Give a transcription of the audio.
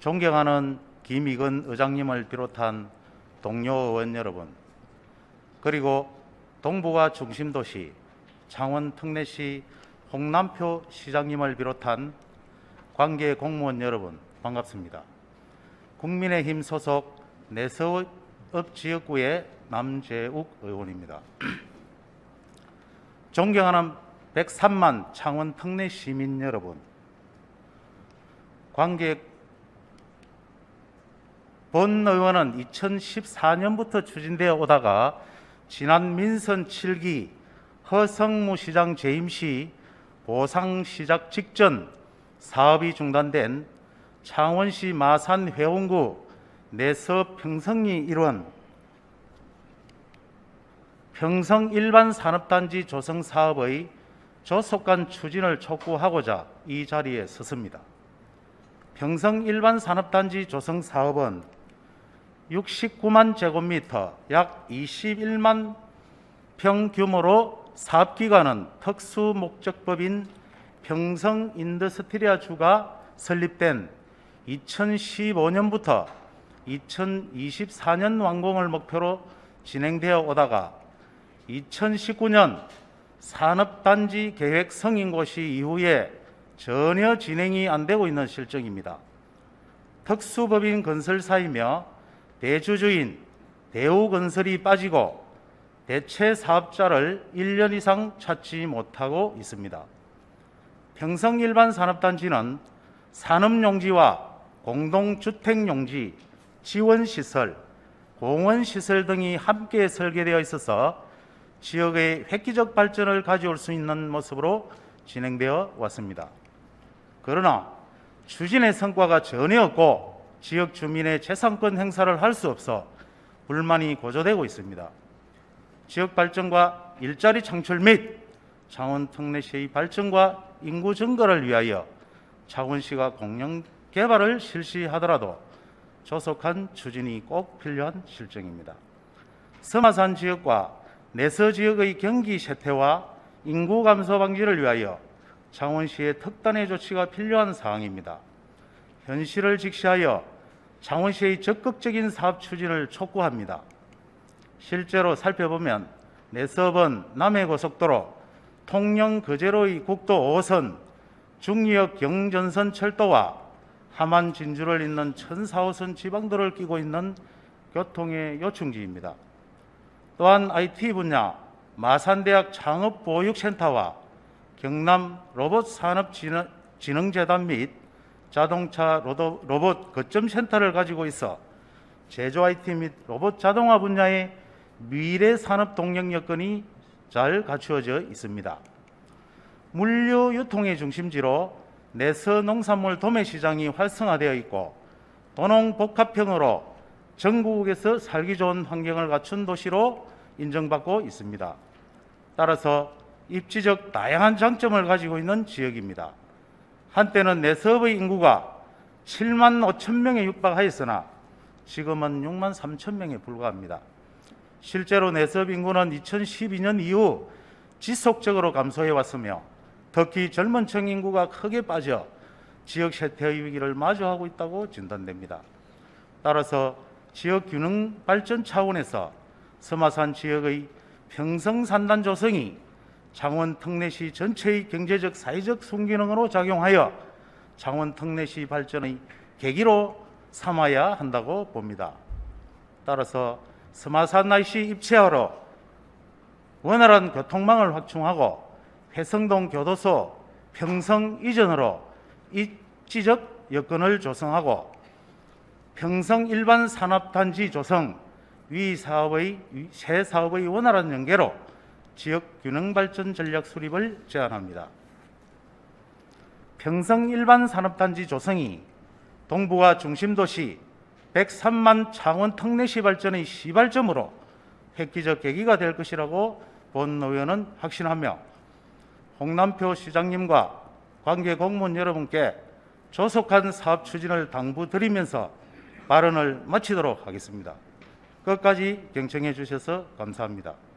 존경하는 김익은 의장님을 비롯한 동료 의원 여러분, 그리고 동부가 중심도시 창원 특례시 홍남표 시장님을 비롯한 관계 공무원 여러분 반갑습니다. 국민의힘 소속 내서업 지역구의 남재욱 의원입니다. 존경하는 103만 창원 특례 시민 여러분, 관계 본 의원은 2014년부터 추진되어 오다가 지난 민선 7기 허성무 시장 재임 시 보상 시작 직전 사업이 중단된 창원시 마산 회원구 내서 평성리 일원 평성 일반 산업단지 조성 사업의 조속한 추진을 촉구하고자 이 자리에 섰습니다. 평성 일반 산업단지 조성 사업은 69만 제곱미터 약 21만 평 규모로 사업 기간은 특수 목적법인 평성 인더스트리아 주가 설립된 2015년부터 2024년 완공을 목표로 진행되어 오다가 2019년 산업단지 계획 승인 고시 이후에 전혀 진행이 안 되고 있는 실정입니다. 특수법인 건설사이며 대주주인 대우건설이 빠지고 대체 사업자를 1년 이상 찾지 못하고 있습니다. 평성 일반 산업단지는 산업용지와 공동주택용지, 지원시설, 공원시설 등이 함께 설계되어 있어서 지역의 획기적 발전을 가져올 수 있는 모습으로 진행되어 왔습니다. 그러나 추진의 성과가 전혀 없고 지역 주민의 재산권 행사를 할 수 없어 불만이 고조되고 있습니다. 지역 발전과 일자리 창출 및 창원 특례시의 발전과 인구 증가를 위하여 창원시가 공영 개발을 실시하더라도 조속한 추진이 꼭 필요한 실정입니다. 서마산 지역과 내서 지역의 경기 쇠퇴와 인구 감소 방지를 위하여 창원시의 특단의 조치가 필요한 사항입니다. 현실을 직시하여 창원시의 적극적인 사업 추진을 촉구합니다. 실제로 살펴보면 내서번 남해고속도로, 통영 거제로의 국도 5호선, 중리역 경전선 철도와 함안 진주를 잇는 1004호선 지방도를 끼고 있는 교통의 요충지입니다. 또한 IT 분야 마산대학 창업보육센터와 경남 로봇산업진흥재단 및 자동차 로봇 거점 센터를 가지고 있어 제조 IT 및 로봇 자동화 분야의 미래 산업 동력 여건이 잘 갖추어져 있습니다. 물류 유통의 중심지로 내서 농산물 도매 시장이 활성화되어 있고 도농 복합형으로 전국에서 살기 좋은 환경을 갖춘 도시로 인정받고 있습니다. 따라서 입지적 다양한 장점을 가지고 있는 지역입니다. 한때는 내서의 인구가 7만 5천 명에 육박하였으나 지금은 6만 3천 명에 불과합니다. 실제로 내섭 인구는 2012년 이후 지속적으로 감소해 왔으며 특히 젊은 층 인구가 크게 빠져 지역 쇠퇴의 위기를 마주하고 있다고 진단됩니다. 따라서 지역 균형 발전 차원에서 서마산 지역의 평성 산단 조성이 창원 특례시 전체의 경제적 사회적 순기능으로 작용하여 창원 특례시 발전의 계기로 삼아야 한다고 봅니다. 따라서 서마산 날씨 입체하러 원활한 교통망을 확충하고 회성동 교도소 평성 이전으로 입지적 여건을 조성하고 평성 일반 산업단지 조성 위 사업의 새 사업의 원활한 연계로 지역 균형 발전 전략 수립을 제안합니다. 평성 일반 산업단지 조성이 동부가 중심도시 103만 창원 특례시 발전의 시발점으로 획기적 계기가 될 것이라고 본 의원은 확신하며 홍남표 시장님과 관계 공무원 여러분께 조속한 사업 추진을 당부드리면서 발언을 마치도록 하겠습니다. 끝까지 경청해 주셔서 감사합니다.